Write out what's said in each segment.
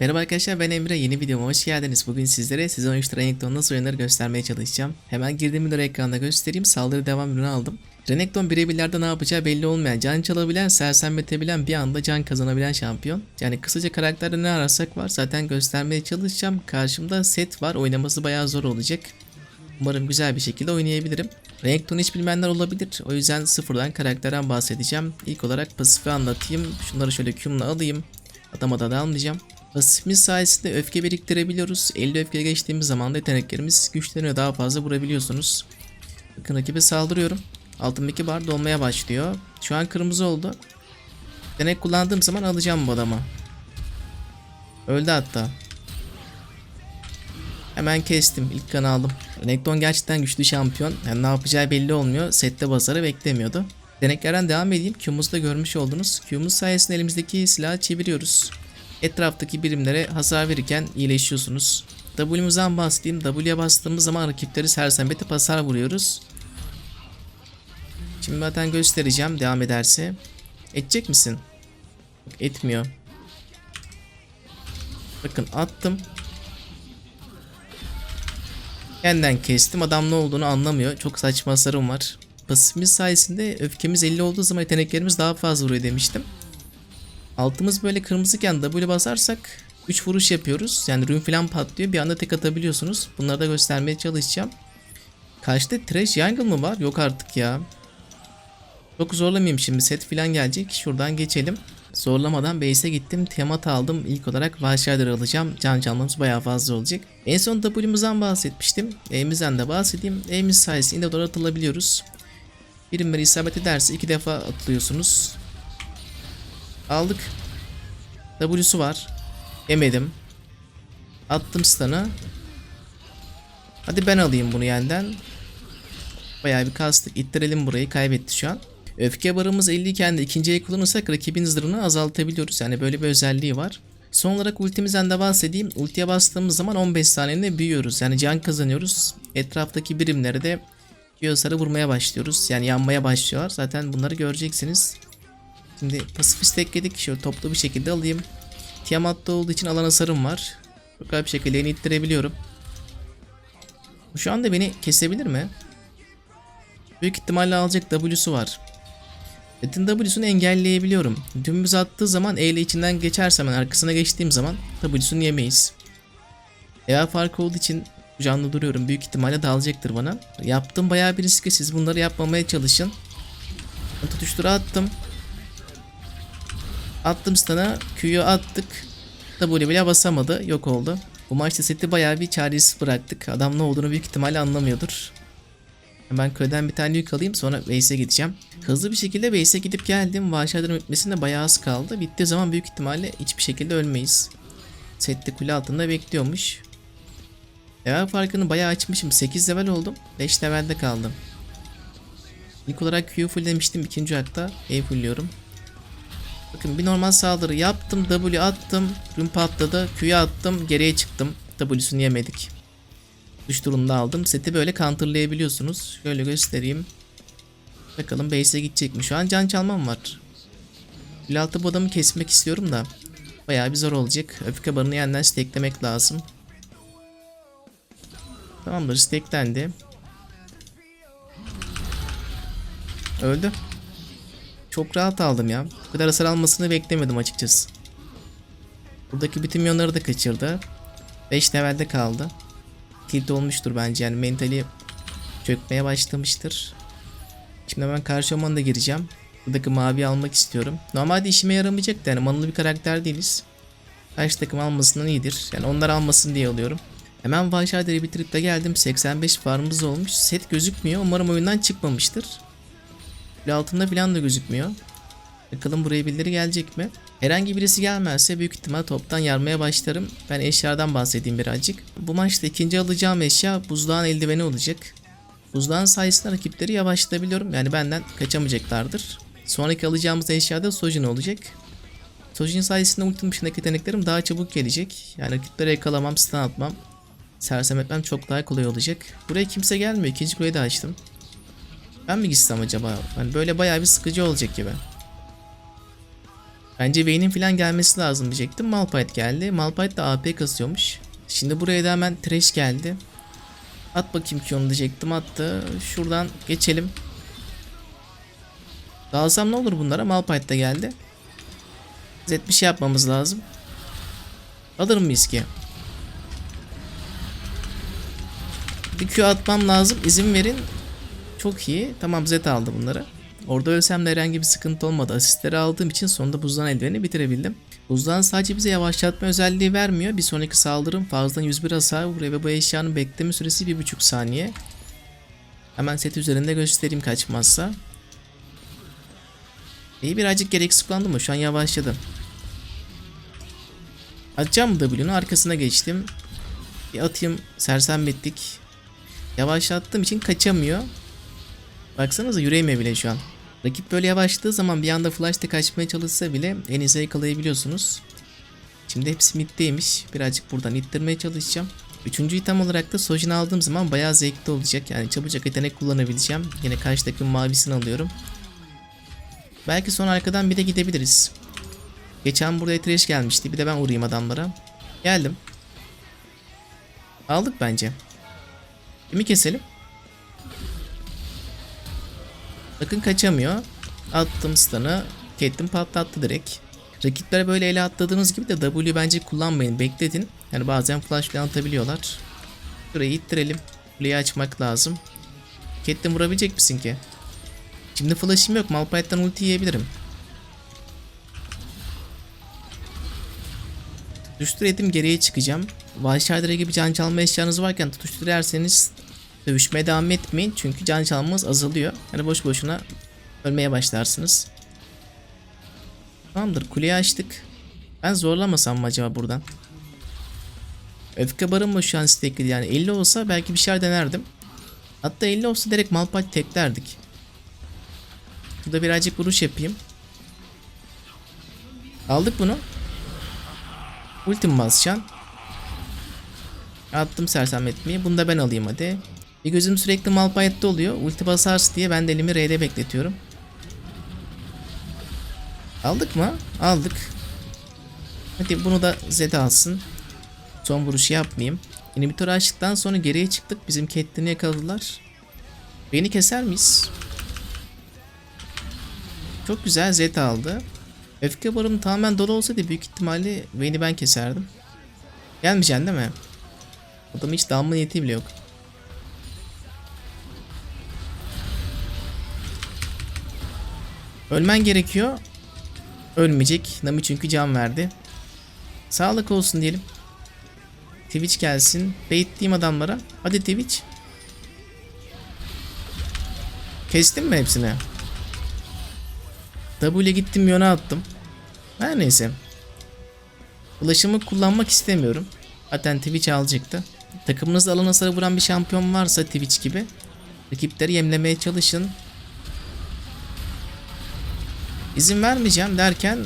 Merhaba arkadaşlar ben Emre yeni videoma hoş geldiniz. Bugün sizlere sezon 3'te Renekton nasıl oynanır göstermeye çalışacağım. Hemen girdiğim ürünü ekranda göstereyim. Saldırı devam ürünü aldım. Renekton birebirlerde ne yapacağı belli olmayan, can çalabilen, sersemletebilen bir anda can kazanabilen şampiyon. Yani kısaca karakterde ne ararsak var zaten göstermeye çalışacağım. Karşımda set var oynaması bayağı zor olacak. Umarım güzel bir şekilde oynayabilirim. Renekton'u hiç bilmeyenler olabilir. O yüzden sıfırdan karakterden bahsedeceğim. İlk olarak pasifi anlatayım. Şunları şöyle Q'mla alayım. Adama da almayacağım. Pasifimiz sayesinde öfke biriktirebiliyoruz. 50 öfke geçtiğimiz zaman da yeteneklerimiz güçleniyor. Daha fazla vurabiliyorsunuz. Bakın rakibe saldırıyorum. Altındaki bar dolmaya başlıyor. Şu an kırmızı oldu. Yetenek kullandığım zaman alacağım bu adamı. Öldü hatta. Hemen kestim. İlk kanı aldım. Renekton gerçekten güçlü şampiyon. Yani ne yapacağı belli olmuyor. Sette basarı beklemiyordu. Deneklerden devam edeyim. Q'muzu da görmüş oldunuz. Q'muz sayesinde elimizdeki silahı çeviriyoruz. Etraftaki birimlere hasar verirken iyileşiyorsunuz. W'muzdan bahsedeyim. W'ye bastığımız zaman rakipleri sersembete hasar vuruyoruz. Şimdi zaten göstereceğim devam ederse. Edecek misin? Etmiyor. Bakın attım. Yeniden kestim. Adam ne olduğunu anlamıyor. Çok saçma hasarım var. Pasifimiz sayesinde öfkemiz 50 olduğu zaman yeteneklerimiz daha fazla vuruyor demiştim. Altımız böyle kırmızıken W basarsak 3 vuruş yapıyoruz. Yani rune falan patlıyor. Bir anda tek atabiliyorsunuz. Bunları da göstermeye çalışacağım. Karşıda Trash Jungle mı var? Yok artık ya. Çok zorlamayayım şimdi. Set falan gelecek. Şuradan geçelim. Zorlamadan base'e gittim. Tiamat aldım. İlk olarak Vahşiadır alacağım. Can canlımız bayağı fazla olacak. En son W'muzdan bahsetmiştim. E'mizden de bahsedeyim. E'miz sayesinde doğru atılabiliyoruz. Birimleri isabet ederse iki defa atılıyorsunuz. Aldık. W'su var. Yemedim. Attım stun'ı. Hadi ben alayım bunu yeniden. Bayağı bir kastık. İttirelim burayı. Kaybetti şu an. Öfke barımız 50 iken de ikinciye kullanırsak rakibin zırhını azaltabiliyoruz. Yani böyle bir özelliği var. Son olarak ultimizden de bahsedeyim. Ultiye bastığımız zaman 15 saniyede büyüyoruz. Yani can kazanıyoruz. Etraftaki birimleri de Yosar'ı vurmaya başlıyoruz. Yani yanmaya başlıyorlar. Zaten bunları göreceksiniz. Şimdi pasif ekledik. Şöyle toplu bir şekilde alayım. Tiamat'ta olduğu için alan hasarım var. Çok bir şekilde yeni ittirebiliyorum. Şu anda beni kesebilir mi? Büyük ihtimalle alacak W'su var. Red'in W'sunu engelleyebiliyorum. Dümdüz attığı zaman E ile içinden geçersem arkasına geçtiğim zaman W'sunu yemeyiz. Eğer farkı olduğu için canlı duruyorum. Büyük ihtimalle dalacaktır bana. Yaptığım bayağı bir riski. Siz bunları yapmamaya çalışın. Tutuştura attım. Attım sana. Q'yu attık. W bile basamadı. Yok oldu. Bu maçta seti bayağı bir çaresiz bıraktık. Adam ne olduğunu büyük ihtimalle anlamıyordur. Hemen köyden bir tane yük alayım sonra base'e gideceğim. Hızlı bir şekilde base'e gidip geldim. Vahşilerin bitmesinde bayağı az kaldı. Bittiği zaman büyük ihtimalle hiçbir şekilde ölmeyiz. Sette kule altında bekliyormuş. Level farkını bayağı açmışım. 8 level oldum. 5 levelde kaldım. İlk olarak Q'yu fulllemiştim. ikinci hakta E fullliyorum. Bakın bir normal saldırı yaptım. W attım. Rün patladı. Q'yu attım. Geriye çıktım. W'sunu yemedik. Düş durumda aldım. Seti böyle counterlayabiliyorsunuz. Şöyle göstereyim. Bakalım base'e gidecek mi? Şu an can çalmam var. Altı bu adamı kesmek istiyorum da. Bayağı bir zor olacak. Öfke barını yeniden steklemek lazım. Tamamdır steklendi. Öldü. Çok rahat aldım ya. Bu kadar hasar almasını beklemedim açıkçası. Buradaki bütün milyonları da kaçırdı. 5 levelde kaldı. Tilt olmuştur bence yani mentali çökmeye başlamıştır. Şimdi ben karşı da gireceğim. Buradaki mavi almak istiyorum. Normalde işime yaramayacak da yani manalı bir karakter değiliz. Karşı takım almasından iyidir. Yani onlar almasın diye alıyorum. Hemen Vahşader'i bitirip de geldim. 85 farmımız olmuş. Set gözükmüyor. Umarım oyundan çıkmamıştır. Kule altında falan da gözükmüyor. Bakalım buraya birileri gelecek mi? Herhangi birisi gelmezse büyük ihtimal toptan yarmaya başlarım. Ben eşyadan bahsedeyim birazcık. Bu maçta ikinci alacağım eşya buzdağın eldiveni olacak. Buzdağın sayesinde rakipleri yavaşlatabiliyorum. Yani benden kaçamayacaklardır. Sonraki alacağımız eşya da Sojin olacak. Sojin sayesinde ultim dışındaki yeteneklerim daha çabuk gelecek. Yani rakipleri yakalamam, stun atmam, sersem etmem çok daha kolay olacak. Buraya kimse gelmiyor. İkinci kuleyi de açtım. Ben mi gitsem acaba? Yani böyle bayağı bir sıkıcı olacak gibi. Bence Vayne'in falan gelmesi lazım diyecektim. Malphite geldi. Malphite de AP kasıyormuş. Şimdi buraya da hemen Thresh geldi. At bakayım ki onu diyecektim. Attı. Şuradan geçelim. Dalsam ne olur bunlara? Malphite de geldi. Zet bir şey yapmamız lazım. Alır mıyız ki? Bir Q atmam lazım. İzin verin. Çok iyi. Tamam Zed aldı bunları. Orada ölsem de herhangi bir sıkıntı olmadı. Asistleri aldığım için sonunda buzdan eldiveni bitirebildim. Buzdan sadece bize yavaşlatma özelliği vermiyor. Bir sonraki saldırım fazladan 101 hasar vuruyor ve bu eşyanın bekleme süresi 1.5 saniye. Hemen set üzerinde göstereyim kaçmazsa. İyi birazcık gereksiz kullandım mı? Şu an yavaşladım. Atacağım W'nu arkasına geçtim. Bir atayım sersemlettik. Yavaşlattığım için kaçamıyor. Baksanıza yüreğime bile şu an. Rakip böyle yavaşladığı zaman bir anda flash'te kaçmaya çalışsa bile en yakalayabiliyorsunuz. Şimdi hepsi middeymiş. Birazcık buradan ittirmeye çalışacağım. Üçüncü item olarak da Sojin aldığım zaman bayağı zevkli olacak. Yani çabucak yetenek kullanabileceğim. Yine karşı takım mavisini alıyorum. Belki son arkadan bir de gidebiliriz. Geçen buraya trash gelmişti. Bir de ben uğrayayım adamlara. Geldim. Aldık bence. Kimi keselim? Bakın kaçamıyor. Attım stun'ı. Caitlyn patlattı direkt. Rakiplere böyle ele atladığınız gibi de W bence kullanmayın. Bekletin. Yani bazen flash falan atabiliyorlar. Şurayı ittirelim. Kuleyi açmak lazım. Caitlyn vurabilecek misin ki? Şimdi flash'im yok. Malphite'den ulti yiyebilirim. Tutuştur edim geriye çıkacağım. Vahşi gibi can çalma eşyanız varken tutuştur yerseniz dövüşmeye devam etmeyin. Çünkü can çalmanız azalıyor. Yani boş boşuna ölmeye başlarsınız. Tamamdır kuleyi açtık. Ben zorlamasam mı acaba buradan? Öfke barım mı şu an stekli yani 50 olsa belki bir şeyler denerdim. Hatta 50 olsa direkt Malphite teklerdik. Burada birazcık vuruş yapayım. Aldık bunu. Ultim basacağım. Attım sersemletmeyi. Bunu da ben alayım hadi. Bir gözüm sürekli Malphite'de oluyor. Ulti basarsın diye ben de elimi R'de bekletiyorum. Aldık mı? Aldık. Hadi bunu da Zed alsın. Son vuruşu yapmayayım. İnhibitörü açtıktan sonra geriye çıktık. Bizim Caitlyn'i yakaladılar. Beni keser miyiz? Çok güzel Zed aldı. Öfke barım tamamen dolu olsaydı büyük ihtimalle Vayne'i ben keserdim. Gelmeyeceksin değil mi? Adam hiç dalma niyeti bile yok. Ölmen gerekiyor. Ölmeyecek. Nami çünkü can verdi. Sağlık olsun diyelim. Twitch gelsin. Baitleyeyim adamlara. Hadi Twitch. Kestin mi hepsini? W'ye gittim yöne attım. Her neyse. Flash'ımı kullanmak istemiyorum. Zaten Twitch alacaktı. Takımınızda alan hasarı vuran bir şampiyon varsa Twitch gibi. Rakipleri yemlemeye çalışın. İzin vermeyeceğim derken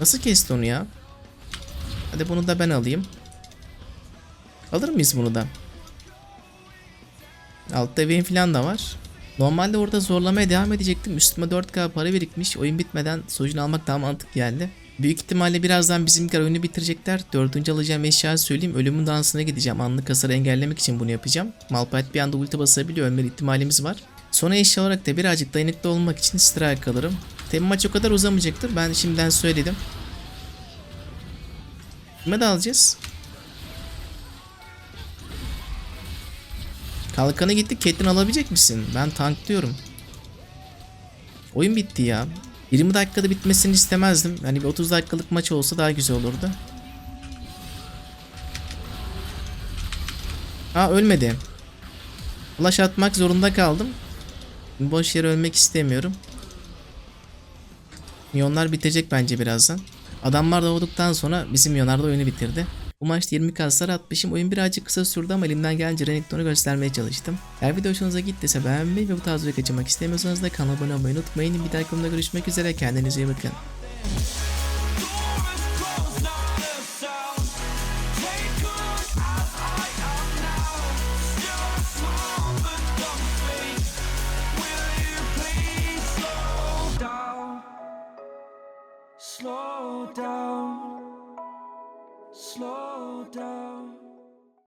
nasıl kesti onu ya? Hadi bunu da ben alayım. Alır mıyız bunu da? Altta evin falan da var. Normalde orada zorlamaya devam edecektim. Üstüme 4K para birikmiş. Oyun bitmeden sojun almak daha mantıklı geldi. Büyük ihtimalle birazdan bizimkiler oyunu bitirecekler. Dördüncü alacağım eşyayı söyleyeyim. Ölümün dansına gideceğim. Anlık hasarı engellemek için bunu yapacağım. Malphite bir anda ulti basabiliyor. Ölme ihtimalimiz var. Sonra eşya olarak da birazcık dayanıklı olmak için strike alırım. Tabi maç o kadar uzamayacaktır. Ben şimdiden söyledim. Kime de alacağız? Kalkanı gitti. Caitlyn alabilecek misin? Ben tanklıyorum. Oyun bitti ya. 20 dakikada bitmesini istemezdim. Yani bir 30 dakikalık maç olsa daha güzel olurdu. Ha ölmedi. Flash atmak zorunda kaldım. Boş yere ölmek istemiyorum. Milyonlar bitecek bence birazdan. Adamlar doğduktan sonra bizim milyonlar da oyunu bitirdi. Bu maçta 20 kaslar atmışım. Oyun birazcık kısa sürdü ama elimden gelince Renekton'u göstermeye çalıştım. Eğer video hoşunuza gittiyse beğenmeyi ve bu tarz video kaçırmak istemiyorsanız da kanala abone olmayı unutmayın. Bir dahaki konuda görüşmek üzere. Kendinize iyi bakın.